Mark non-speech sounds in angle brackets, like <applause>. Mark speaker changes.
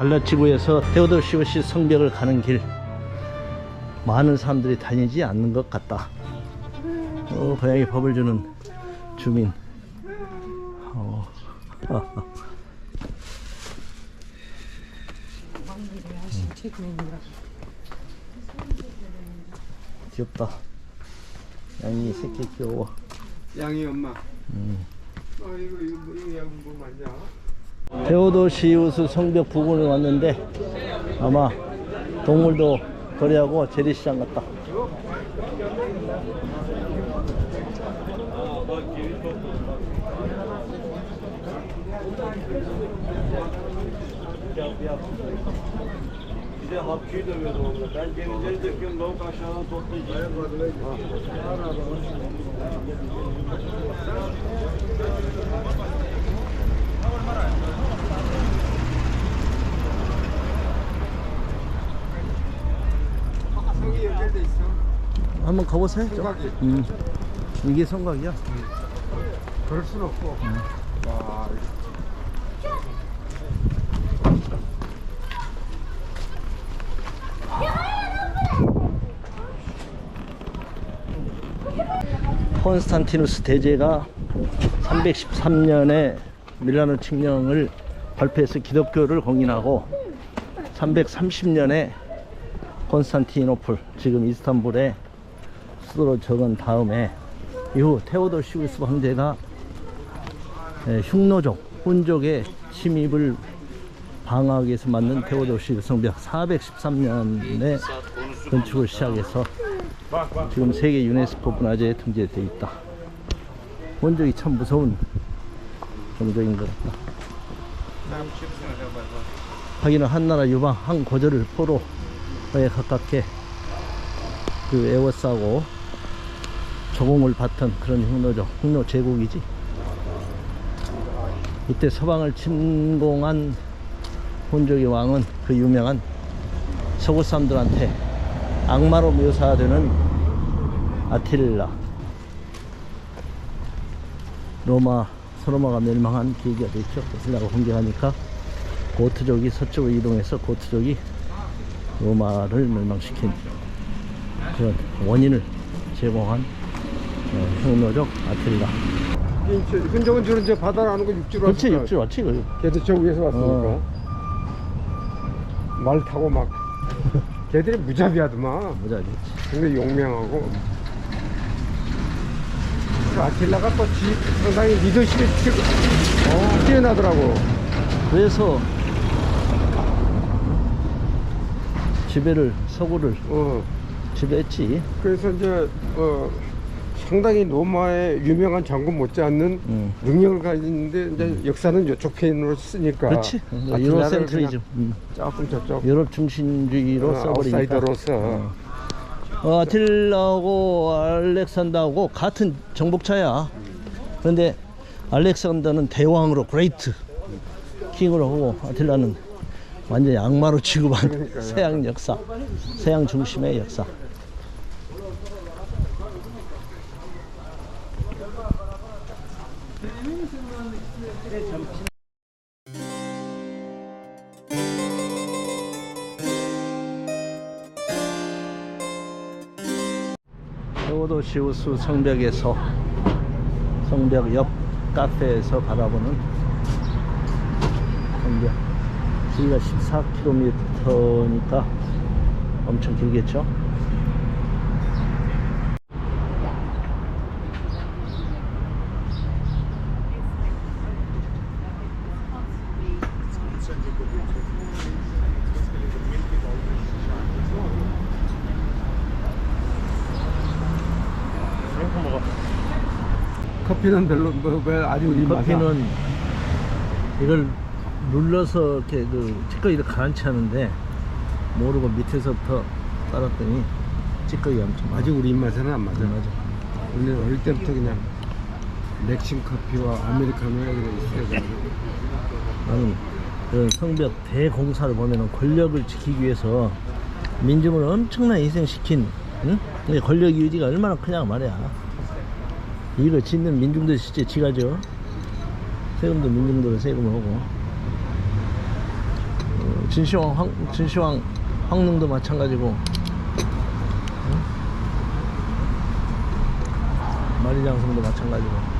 Speaker 1: 발라치구에서 테오도시오시 성벽을 가는 길 많은 사람들이 다니지 않는 것 같다. 어, 고양이 밥을 주는 주민. 어. <laughs> 귀엽다. 양이 새끼 귀여워.
Speaker 2: 양이 엄마. 아 이거 이거 뭐, 이거 양뭐 맞냐?
Speaker 1: 테오도시우스 성벽 부근에 왔는데 아마 동물도 거래하고 재래시장 같다.
Speaker 3: Bir de hapçıyı dövüyordu orada. Ben cevizi döküyorum, lavuk aşağıdan toplayacağım.
Speaker 2: 성이 연결돼 있어.
Speaker 1: 한번 가보세요. 좀.
Speaker 2: 성곽이.
Speaker 1: 음. 이게 성곽이야.
Speaker 2: 그럴 순 없고. 와.
Speaker 1: 콘스탄티누스 대제가 313년에 밀라노 칙령을 발표해서 기독교를 공인하고 330년에 콘스탄티노플 지금 이스탄불에 수도로 적은 다음에 이후 테오도시우스 황제가 예, 흉노족, 혼족의 침입을 방어하기 위해서 만든 테오도시우스 성벽 413년에 건축을 시작해서 지금 세계 유네스코 문화재에 등재되어 있다. 본적이 참 무서운 종족인 것 같다. 하기는 한나라 유방 한 고절을 포로에 가깝게 그 애워싸고 조공을 받던 그런 흉노족, 흉노 제국이지. 이때 서방을 침공한 혼족의 왕은 그 유명한 서구 사람들한테 악마로 묘사되는 아틸라. 로마 서로마가 멸망한 계기가 됐죠. 아틸라가 공격하니까 고트족이 서쪽으로 이동해서 고트족이 로마를 멸망시킨 그런 원인을 제공한 어, 흉노족 아틸라
Speaker 2: 흔적은 저런 저 바다로 안 오고 육지로
Speaker 1: 그렇지
Speaker 2: 왔을까?
Speaker 1: 육지 왔지 그
Speaker 2: 걔도 저 위에서 왔으니까.
Speaker 1: 어.
Speaker 2: 말 타고 막. 걔들이 무자비하더만.
Speaker 1: 모자지
Speaker 2: 근데 용맹하고. 그 아틸라가 또 지, 상당히 리더십이 튀, 어, 뛰어나더라고.
Speaker 1: 그래서 지배를 서구를
Speaker 2: 어.
Speaker 1: 지배했지
Speaker 2: 그래서 이제 어, 상당히 로마의 유명한 장군 못지않는
Speaker 1: 음.
Speaker 2: 능력을 가지는데 이제 역사는 이쪽 편으로 쓰니까
Speaker 1: 그렇지
Speaker 2: 아틸라를
Speaker 1: 유로센트리즘 음.
Speaker 2: 그냥 조금 저쪽
Speaker 1: 유럽 중심주의로
Speaker 2: 어,
Speaker 1: 써버리니까
Speaker 2: 아웃사이더로서
Speaker 1: 어. 어, 아틸라하고 알렉산더하고 같은 정복차야 그런데 알렉산더는 대왕으로 그레이트 킹으로 하고 아틸라는 완전히 악마로 <laughs> 취급한
Speaker 2: 그러니까요.
Speaker 1: 서양 역사 서양 중심의 역사 테오도시우스 성벽에서 성벽 옆 카페에서 바라보는 성벽. 길이가 14km니까 엄청 길겠죠
Speaker 2: 커피는 별로 뭐, 왜 아주 우리
Speaker 1: 커피는 이걸 눌러서 이렇게 그 찌꺼기를 가라앉히 하는데 모르고 밑에서부터 따랐더니 찌꺼기가 엄청
Speaker 2: 아직 우리 입맛에는 안 맞아.
Speaker 1: 맞아
Speaker 2: 우리는 어릴 때부터 그냥 맥심 커피와 아메리카노가 그냥 돼.
Speaker 1: 나는 그런 성벽 대공사를 보면은 권력을 지키기 위해서 민중을 엄청나게 희생시킨 응? 근데 권력 유지가 얼마나 크냐 말이야 이거 짓는 민중들 진짜 지가죠? 세금도 민중들 세금을 하고. 어, 진시황 황, 진시황 황릉도 마찬가지고. 응? 만리장성도 마찬가지고